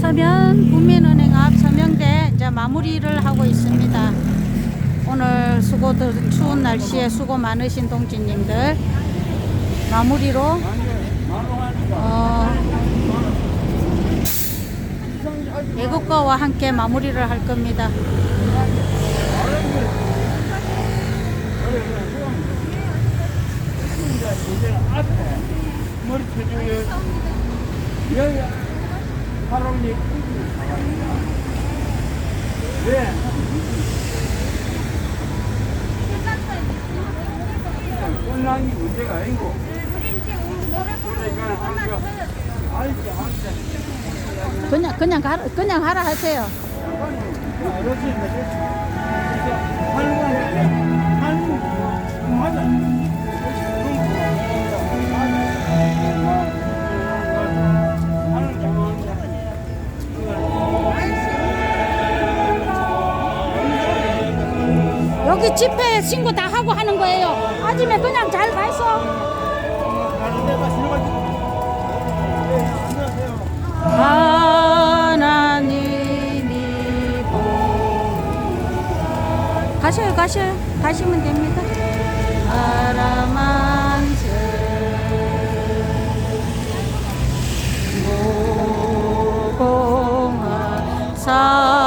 서면 국민은행 앞 서명대 마무리를 있습니다. 오늘 수고들 추운 날씨에 수고 많으신 동지님들 마무리로 어, 애국가와 함께 마무리를 할 겁니다. 머리 펴줘요. 여기 하롱이 왜? 게 문제가 아니고 그냥 그냥 가, 그냥 하라 하세요. 여기 집회 신고 다 하고 하는 거예요. 아침에 그냥 잘 가 있어. 하나님이 보 가셔요 가셔요 가시면 됩니다 바라만세 무공한 삼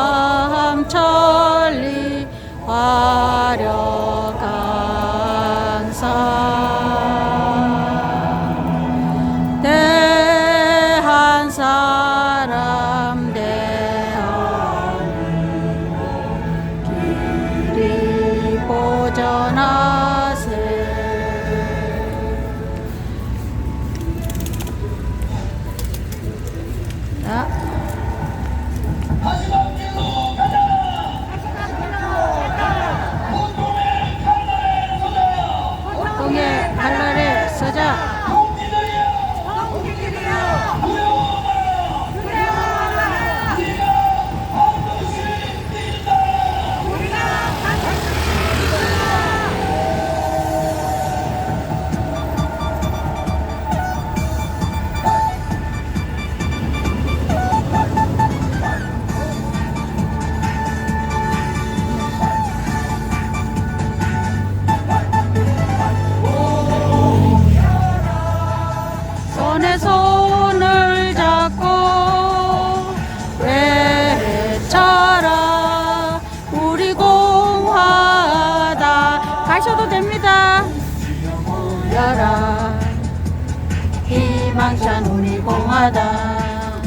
희망찬 우리 공화다.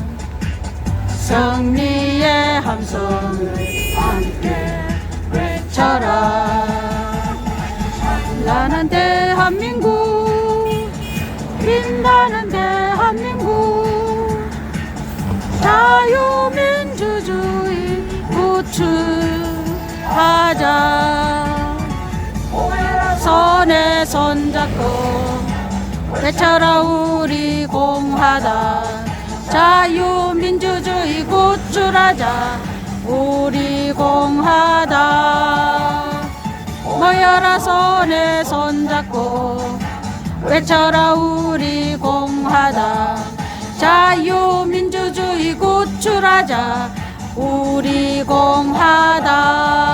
승리의 함성을 함께 외쳐라. 찬란한 대한민국 빛나는 대한민국. 자유민주주의 구축하자. 손에 손잡고 외쳐라 우리 공화다 자유민주주의 구축하자. 우리 공화다 모여라 손에 손잡고 외쳐라 우리 공화다 자유민주주의 구출하자. 우리 공화다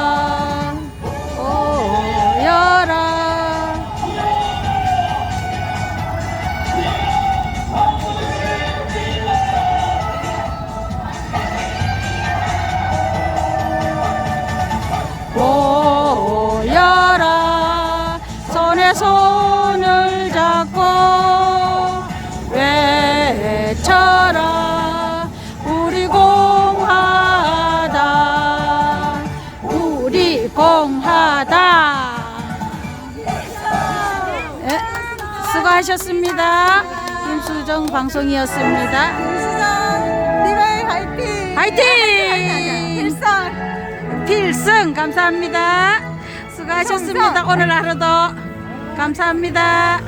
수고하셨습니다 김수정 방송이었습니다 수정 리베이 화이팅! 화이팅! 필성 필승 감사합니다. 수고하셨습니다. 오늘 하루도 감사합니다.